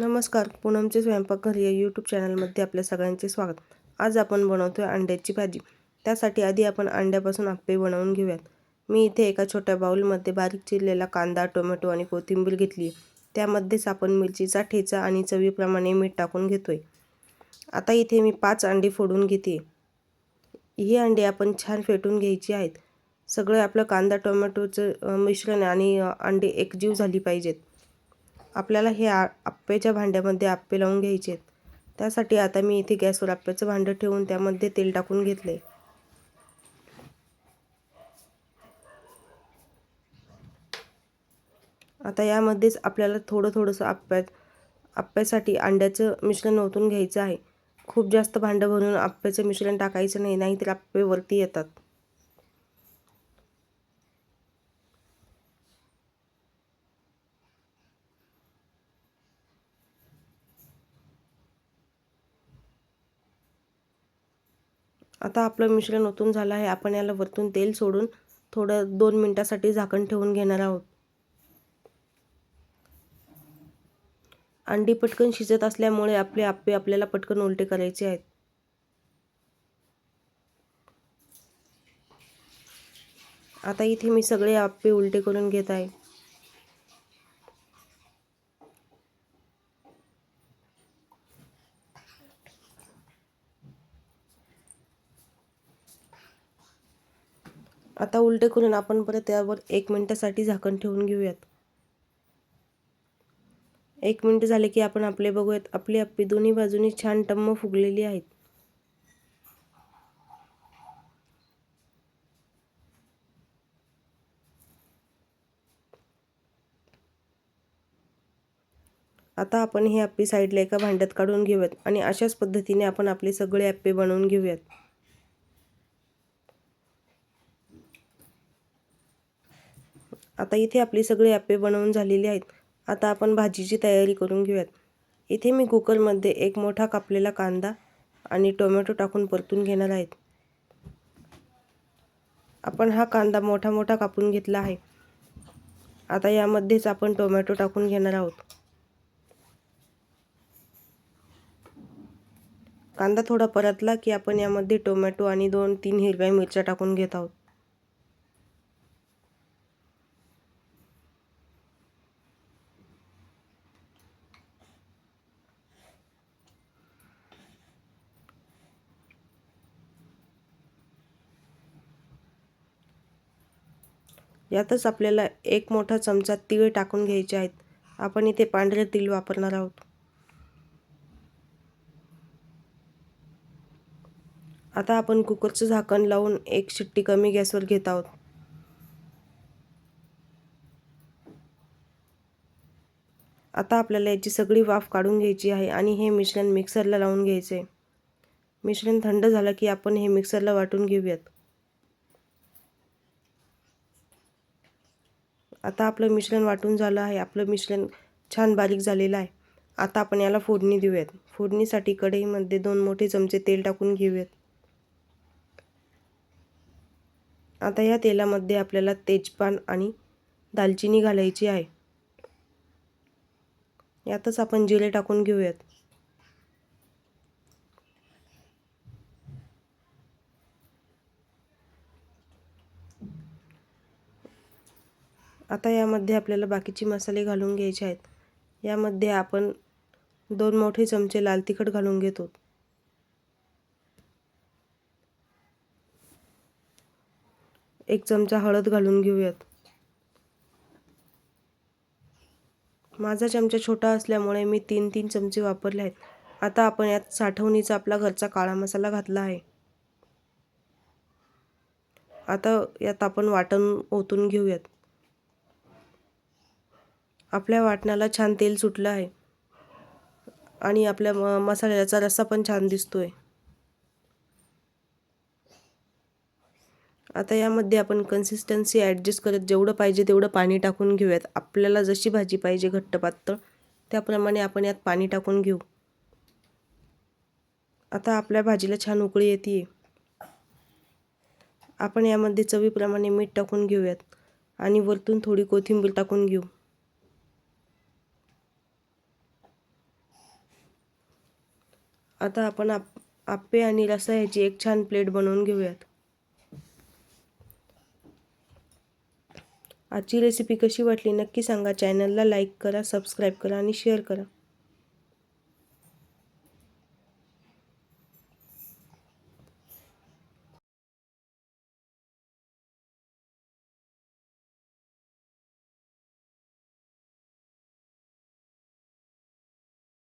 नमस्कार पूनमचे स्वयंपाकघर या यूट्यूब चॅनलमध्ये आपल्या सगळ्यांचे स्वागत. आज आपण बनवतो आहे अंड्याची भाजी. त्यासाठी आधी आपण अंड्यापासून आप्पे बनवून घेऊयात. मी इथे एका छोट्या बाऊलमध्ये बारीक चिरलेला कांदा टोमॅटो आणि कोथिंबीर घेतली. त्यामध्येच आपण मिरचीचा ठेचा आणि चवीप्रमाणे मीठ टाकून घेतो आहे आता इथे मी पाच अंडी फोडून घेते. ही अंडी आपण छान फेटून घ्यायची आहेत. सगळं आपलं कांदा टोमॅटोचं मिश्रण आणि अंडी एकजीव झाली पाहिजेत. आपल्याला हे आ आप्प्याच्या भांड्यामध्ये आप्पे लावून घ्यायचे आहेत त्यासाठी आता मी इथे गॅसवर आप्प्याचं भांडं ठेवून त्यामध्ये तेल टाकून घेतले आता यामध्येच आपल्याला थोडं थोडंसं आप्प्यात आप्प्यासाठी अंड्याचं मिश्रण ओतून घ्यायचं आहे. खूप जास्त भांडं भरून आप्प्याचं मिश्रण टाकायचं नाही नाहीतर आप्पे वरती येतात. आता आपलं मिश्रण ओतून झालं आहे. आपण याला वरतून तेल सोडून थोडं दोन मिनटासाठी झाकण ठेवून घेणार आहोत. अंडी पटकन शिजत असल्यामुळे आपले आप्पे आपल्याला पटकन उलटे करायचे आहेत. आता इथे मी सगळे आप्पे उलटे करून घेत आहे. आता उलटे करून आपण परत त्यावर एक मिनटासाठी झाकण ठेवून घेऊयात. एक मिनटं झाले की आपण आपले बघूयात. आपली आप्पी दोन्ही बाजूनी छान टम्म फुगलेली आहेत. आता आपण हे आप्पी साईडला एका भांड्यात काढून घेऊयात आणि अशाच पद्धतीने आपण आपले सगळे आप्पे बनवून घेऊयात. आता इथे आपली सगळी ॲपे बनवून झालेली आहेत. आता आपण भाजीची तयारी करून घेऊयात. इथे मी कुकरमध्ये एक मोठा कापलेला कांदा आणि टोमॅटो टाकून परतून घेणार आहेत. आपण हा कांदा मोठा मोठा कापून घेतला आहे. आता यामध्येच आपण टोमॅटो टाकून घेणार आहोत. कांदा थोडा परतला की आपण यामध्ये टोमॅटो आणि दोन तीन हिरव्या मिरच्या टाकून घेत आहोत. यातच आपल्याला एक मोठा चमचा तीळ टाकून घ्यायचे आहेत. आपण इथे पांढरे तीळ वापरणार आहोत. आता आपण कुकरचं झाकण लावून एक शिट्टी कमी गॅसवर घेत आहोत. आता आपल्याला याची सगळी वाफ काढून घ्यायची आहे आणि हे मिश्रण मिक्सरला लावून घ्यायचे. मिश्रण थंड झालं की आपण हे मिक्सरला वाटून घेऊयात. आता आपलं मिश्रण वाटून झालं आहे आपलं मिश्रण छान बारीक झालेलं आहे. आता आपण याला फोडणी देऊयात. फोडणीसाठी कढईमध्ये दोन मोठे चमचे तेल टाकून घेऊयात. आता या तेलामध्ये आपल्याला तेजपान आणि दालचिनी घालायची आहे. यातच आपण जिरे टाकून घेऊयात. आता यामध्ये आपल्याला बाकीचे मसाले घालून घ्यायचे आहेत. यामध्ये आपण दोन मोठे चमचे लाल तिखट घालून घेतो. एक चमचा हळद घालून घेऊयात. माझा चमचा छोटा असल्यामुळे मी तीन तीन चमचे वापरले आहेत. आता आपण यात साठवणीचा आपला घरचा काळा मसाला घातला आहे. आता यात आपण वाटण ओतून घेऊयात. आपल्या वाटणाला छान तेल सुटलं आहे. आणि आपल्या म मसाल्याचा रस्सा पण छान दिसतोय. आता यामध्ये आपण कन्सिस्टन्सी ॲडजस्ट करत जेवढं पाहिजे तेवढं पाणी टाकून घेऊयात. आपल्याला जशी भाजी पाहिजे घट्ट पातळ त्याप्रमाणे आपण यात पाणी टाकून घेऊ. आता आपल्या भाजीला छान उकळी येते आपण यामध्ये चवीप्रमाणे मीठ टाकून घेऊयात. आणि वरतून थोडी कोथिंबीर टाकून घेऊ. आता आपण आप आप्पे आणि रसा ह्याची एक छान प्लेट बनवून घेऊयात. आजची रेसिपी कशी वाटली नक्की सांगा. चॅनलला लाईक करा सबस्क्राईब करा आणि शेअर करा.